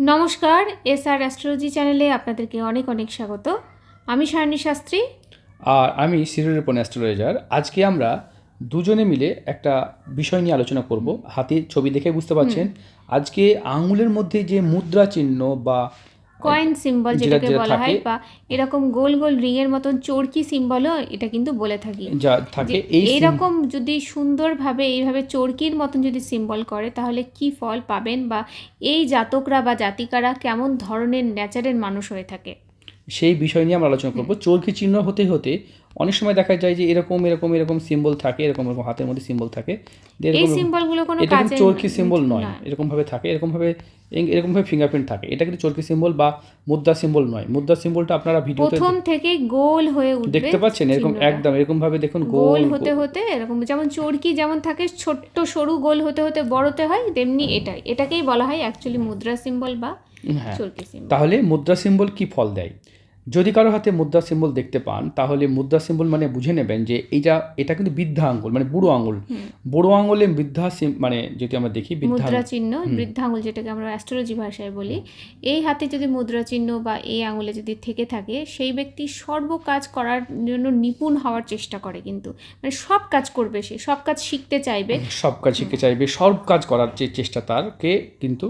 নমস্কার এস আর অ্যাস্ট্রোলজি চ্যানেলে আপনাদেরকে অনেক অনেক স্বাগত। আমি সায়নী শাস্ত্রী। আর আমি সিরিয়াল অ্যাস্ট্রোলজার। আজকে আমরা দুজনে মিলে একটা বিষয় নিয়ে আলোচনা করব। হাতির ছবি দেখে বুঝতে পারছেন। আজকে আঙুলের মধ্যে যে মুদ্রা চিহ্ন বা কয়েন সিম্বল যেটাকে বলা হয় বা এরকম গোল গোল রিং এর মতন চরকি সিম্বলও এটা কিন্তু বলে থাকি। যা সিম- এইরকম যদি সুন্দরভাবে এইভাবে চরকির মতন যদি সিম্বল করে তাহলে কি ফল পাবেন বা এই জাতকরা বা জাতিকারা কেমন ধরনের ন্যাচারের মানুষ হয়ে থাকে? সেই বিষয় নিয়ে আমরা আলোচনা করব। চরকি চিহ্ন হতে হতে অনেক সময় দেখা যায় যে এরকম এরকম এরকম সিম্বল থাকে এরকম এরকম হাতের মধ্যে সিম্বল থাকে। এরকম- এটা চরকি সিম্বল নয় না। এরকম ভাবে থাকে এরকম ভাবে এরকম ভাবে ফিঙ্গারপ্রিন্ট থাকে। এটা কিন্তু চরকি সিম্বল বা মুদ্রা সিম্বল নয়। মুদ্রা সিম্বলটা আপনারা ভিডিওতে প্রথম থেকে গোল হয়ে উঠবে দেখতে পাচ্ছেন এরকম একদম এরকম ভাবে দেখুন গোল হতে হতে এরকম যেমন চরকি যেমন থাকে ছোট্ট সরু গোল হতে হতে বড়তে হয় তেমনি এটাই। এটাকেই বলা হয় অ্যাকচুয়ালি মুদ্রা সিম্বল বা হ্যাঁ। সিম্বল তাহলে মুদ্রা সিম্বল কি ফল দেয়? যদি কারও হাতে মুদ্রা সিম্বল দেখতে পান তাহলে মুদ্রা সিম্বল মানে বুঝে নেবেন যে এইটা এটা কিন্তু বৃদ্ধা আঙ্গুল মানে বুড়ো আঙ্গুল। বুড়ো আঙ্গুলে বৃদ্ধা মানে যদি আমরা দেখি মুদ্রা চিহ্ন বৃদ্ধাঙ্গুল যেটাকে আমরা অ্যাস্ট্রোলজি ভাষায় বলি এই হাতে যদি মুদ্রা চিহ্ন বা এই আঙুলে যদি থেকে থাকে সেই ব্যক্তি সর্ব কাজ করার জন্য নিপুণ হওয়ার চেষ্টা করে কিন্তু। মানে সব কাজ করবে সে সব কাজ শিখতে চাইবে। সব কাজ শিখতে চাইবে সব কাজ করার যে চেষ্টা তার কে কিন্তু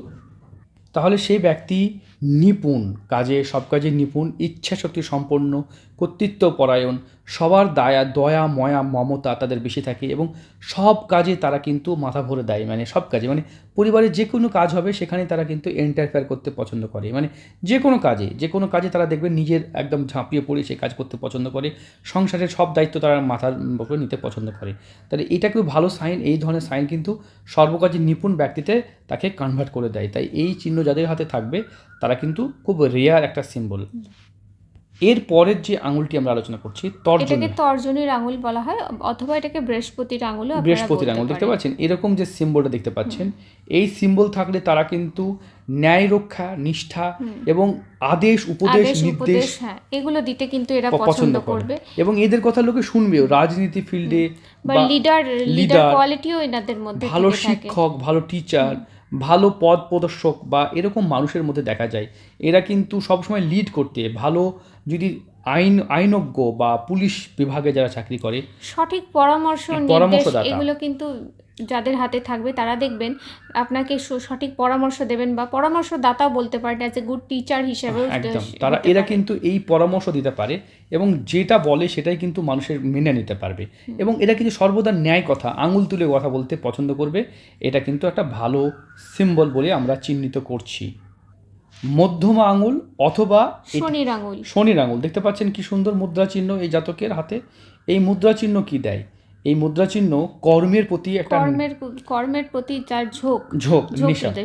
তাহলে সেই ব্যক্তি নিপুণ, কাজে, সব কাজে নিপুণ, ইচ্ছাশক্তি সম্পন্ন, কর্তৃত্ব পরায়ণ, সবার দায়া, দয়া, ময়া, মমতা তাদের বেশি থাকে এবং সব কাজে তারা কিন্তু মাথা ভরে দেয়। মানে সব কাজে মানে পরিবারের যে কোনো কাজ হবে সেখানে তারা কিন্তু এন্টারফেয়ার করতে পছন্দ করে। মানে যে কোনো কাজে, যে কোনো কাজে তারা দেখবে নিজের একদম ঝাঁপিয়ে পড়ে সেই কাজ করতে পছন্দ করে, সংসারের সব দায়িত্ব তারা মাথার উপরে নিতে পছন্দ করে। তাহলে এটা খুব ভালো সাইন এই ধরনের সাইন কিন্তু সর্বকাজে নিপুণ ব্যক্তিতে তাকে কনভার্ট করে দেয়। তাই এই চিহ্ন যাদের হাতে থাকবে, তারা কিন্তু খুব রেয়ার একটা সিম্বল এর পরের যে আঙুলটি আমরা আলোচনা করছি তর্জনী। এটাকে তর্জনীর আঙুল বলা হয় অথবা এটাকে বৃহস্পতির আঙুলও বৃহস্পতির আঙুল দেখতে। পাচ্ছেন? এরকম যে সিম্বলটা দেখতে পাচ্ছেন এই সিম্বল থাকলে তারা কিন্তু ন্যায় রক্ষা নিষ্ঠা এবং আদেশ উপদেশ নির্দেশ হ্যাঁ এগুলো দিতে কিন্তু এরা পছন্দ করবে। এবং এদের কথা লোকে শুনবেও রাজনীতি ফিল্ডে বা লিডার লিডার কোয়ালিটিও এনাদের মধ্যে ভালো শিক্ষক ভালো টিচার ভালো পদ প্রদর্শক বা এরকম মানুষের মধ্যে দেখা যায়, এরা কিন্তু সবসময় লিড করতে, ভালো যদি আইন আইনজ্ঞ বা পুলিশ বিভাগে যারা চাকরি করে সঠিক পরামর্শ পরামর্শদাতা। এগুলো কিন্তু যাদের হাতে থাকবে তারা দেখবেন আপনাকে সঠিক পরামর্শ দেবেন বা পরামর্শদাতাও বলতে পারেন অ্যাজ এ গুড টিচার হিসেবেও একদম। তারা এরা কিন্তু এই পরামর্শ দিতে পারে এবং যেটা বলে সেটাই কিন্তু মানুষের মেনে নিতে পারবে। এবং এরা কিন্তু সর্বদা ন্যায় কথা আঙুল তুলে কথা বলতে পছন্দ করবে। এটা কিন্তু একটা ভালো সিম্বল বলে আমরা চিহ্নিত করছি। মধ্যমা আঙুল অথবা শনির আঙুল শনির আঙুল দেখতে পাচ্ছেন কি সুন্দর মুদ্রা চিহ্ন এই জাতকের হাতে। এই মুদ্রা চিহ্ন কি দেয়? এই মুদ্রা চিহ্ন কর্মের প্রতি একটা কর্মের কর্মের প্রতি যার ঝোঁক ঝোঁক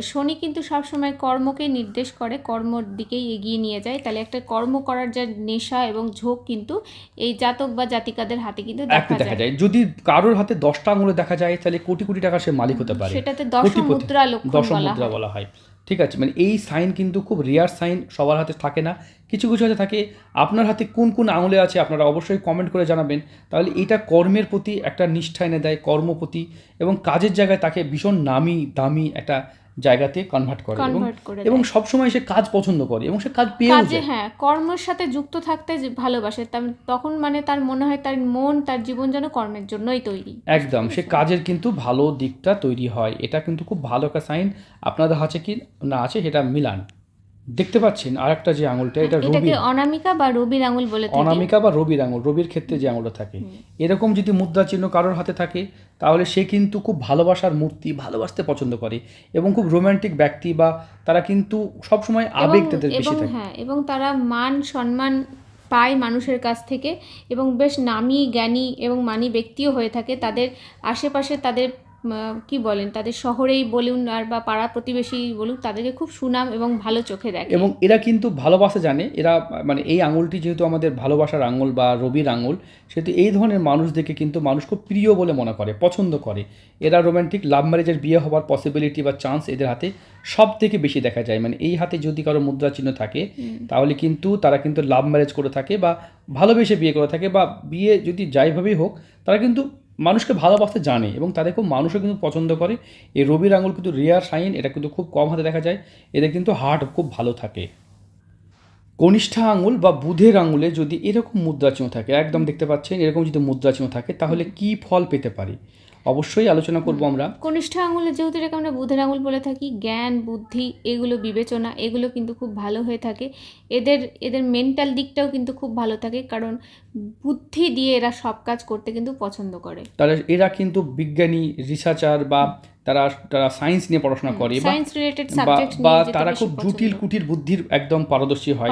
শনি কিন্তু সবসময় কর্মকে নির্দেশ করে কর্মর দিকেই এগিয়ে নিয়ে যায়। তাহলে একটা কর্ম করার যা নেশা এবং ঝোঁক কিন্তু এই জাতক বা জাতিকাদের হাতে কিন্তু দেখা যায়। যদি কারোর হাতে দশটা আঙুলে দেখা যায় তাহলে কোটি কোটি টাকা সে মালিক হতে পারে। সেটাতে দশ। মুদ্রা লক্ষণ মুদ্রা বলা হয়। ঠিক আছে মানে এই সাইন কিন্তু খুব রেয়ার সাইন সবার হাতে থাকে না। কিছু কিছু হাতে থাকে। আপনার হাতে কোন কোন আঙুলে আছে আপনারা অবশ্যই কমেন্ট করে জানাবেন। তাহলে এটা কর্মের প্রতি একটা নিষ্ঠা এনে দেয় কর্মপ্রতি এবং কাজের জায়গায় তাকে ভীষণ নামি দামি একটা জায়গাতে কনভার্ট করে এবং সব সময় সবসময় সে কাজ পছন্দ করে এবং সে কাজ পেয়েও কাজে যায়। হ্যাঁ কর্মের সাথে যুক্ত থাকতে যে ভালোবাসে তখন মানে তার মনে হয় তার মন তার জীবন যেন কর্মের জন্যই তৈরি। একদম সে কাজের কিন্তু ভালো দিকটা তৈরি হয়। এটা কিন্তু খুব ভালো একটা সাইন আপনাদের আছে কি না আছে সেটা মিলান। দেখতে পাচ্ছেন আর একটা যে আঙুলটা এটা রবি অনামিকা বা রবির আঙুল বলে অনামিকা বা রবির আঙুল রবির ক্ষেত্রে যে আঙুলটা থাকে। এরকম যদি মুদ্রা চিহ্ন কারোর হাতে থাকে তাহলে সে কিন্তু খুব ভালোবাসার মূর্তি ভালোবাসতে পছন্দ করে এবং খুব রোমান্টিক ব্যক্তি বা তারা কিন্তু সবসময় আবেগ তাদের বেশি থাকে। হ্যাঁ এবং তারা মান সম্মান পায় মানুষের কাছ থেকে এবং বেশ নামি জ্ঞানী এবং মানি ব্যক্তিও হয়ে থাকে। তাদের আশেপাশে তাদের কি বলেন তাদের শহরেই বলুন আর বা পাড়া প্রতিবেশী বলুন তাদেরকে খুব সুনাম এবং ভালো চোখে দেখে। এবং এরা কিন্তু ভালোবাসা জানে এরা মানে এই আঙুলটি যেহেতু আমাদের ভালোবাসার আঙুল বা রবির আঙুল সেহেতু এই ধরনের মানুষদেরকে কিন্তু মানুষ খুব প্রিয় বলে মনে করে পছন্দ করে। এরা রোম্যান্টিক লাভ ম্যারেজের বিয়ে হওয়ার পসিবিলিটি বা চান্স এদের হাতে সব থেকে বেশি দেখা যায়। মানে এই হাতে যদি কারও মুদ্রা চিহ্ন থাকে তাহলে কিন্তু তারা কিন্তু লাভ ম্যারেজ করে থাকে বা ভালোবেসে বিয়ে করে থাকে বা বিয়ে যদি যাইভাবেই হোক তারা কিন্তু মানুষকে ভালোবাসতে জানে এবং তাদের খুব মানুষও কিন্তু পছন্দ করে। এই রবির আঙুল কিন্তু রেয়ার সাইন এটা কিন্তু খুব কম হাতে দেখা যায়। এদের কিন্তু হার্ট খুব ভালো থাকে। কনিষ্ঠা আঙুল বা বুধের আঙুলে যদি এরকম মুদ্রা চিহ্ন থাকে একদম দেখতে পাচ্ছেন এরকম যদি মুদ্রা চিহ্ন থাকে তাহলে কি ফল পেতে পারি? অবশ্যই আলোচনা করব আমরা। কনিষ্ঠ আঙুলে যেহেতু এটাকে আমরা বুধের আঙুল বলে থাকি জ্ঞান বুদ্ধি এগুলো বিবেচনা এগুলো কিন্তু খুব ভালো হয়ে থাকে। এদের এদের মেন্টাল দিকটাও কিন্তু খুব ভালো থাকে কারণ বুদ্ধি দিয়ে এরা সব কাজ করতে কিন্তু পছন্দ করে। তাহলে এরা কিন্তু বিজ্ঞানী রিসার্চার বা তারা তারা সায়েন্স নিয়ে পড়াশোনা করে বা তারা খুব জটিল কুটির বুদ্ধির একদম পারদর্শী হয়।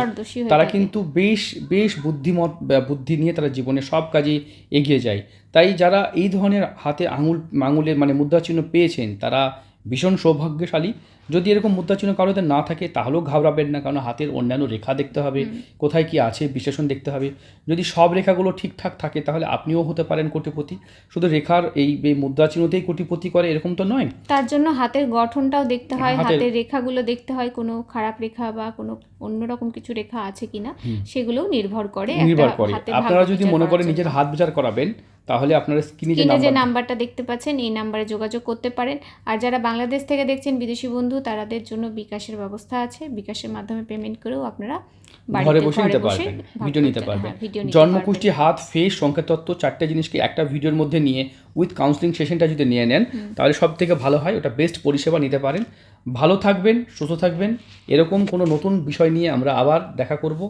তারা কিন্তু বেশ বেশ বুদ্ধিমত বুদ্ধি নিয়ে তারা জীবনে সব কাজে এগিয়ে যায়। তাই যারা এই ধরনের হাতে আঙুল আঙুলের মানে মুদ্রাচিহ্ন পেয়েছেন তারা ভীষণ সৌভাগ্যশালী। যদি এরকম মুদ্রা চিহ্ন কারোদের না থাকে তাহলেও ঘাবড়াবেন না কারণ হাতের অন্যান্য রেখা দেখতে হবে কোথায় কি আছে বিশ্লেষণ দেখতে হবে। যদি সব রেখাগুলো ঠিকঠাক থাকে তাহলে আপনিও হতে পারেন কোটিপতি। শুধু রেখার এই এই মুদ্রা চিহ্নতেই কোটিপতি করে এরকম তো নয়। তার জন্য হাতের গঠনটাও দেখতে হয় হাতের- হাতের রেখাগুলো দেখতে হয় কোনো খারাপ রেখা বা কোনো অন্যরকম কিছু রেখা আছে কিনা সেগুলোও নির্ভর করে নির্ভর করে। আপনারা যদি মনে করেন নিজের হাত বিচার করাবেন তাহলে আপনারা স্ক্রিনে যে যে নাম্বারটা দেখতে পাচ্ছেন এই নাম্বারে যোগাযোগ করতে পারেন। আর যারা বাংলাদেশ থেকে দেখছেন বিদেশি বন্ধু তাদের জন্য বিকাশের ব্যবস্থা আছে। বিকাশের মাধ্যমে পেমেন্ট করেও আপনারা ঘরে বসে নিতে পারবেন ভিডিও নিতে পারবেন। হ্যাঁ, নিতে জন্মকুষ্টি হাত ফেস সংকেতত্ত্ব চারটে জিনিসকে একটা ভিডিওর মধ্যে নিয়ে উইথ কাউন্সিলিং সেশনটা যদি নিয়ে নেন তাহলে সব থেকে ভালো হয়। ওটা বেস্ট পরিষেবা নিতে পারেন। ভালো থাকবেন সুস্থ থাকবেন। এরকম কোনো নতুন বিষয় নিয়ে আমরা আবার দেখা করব।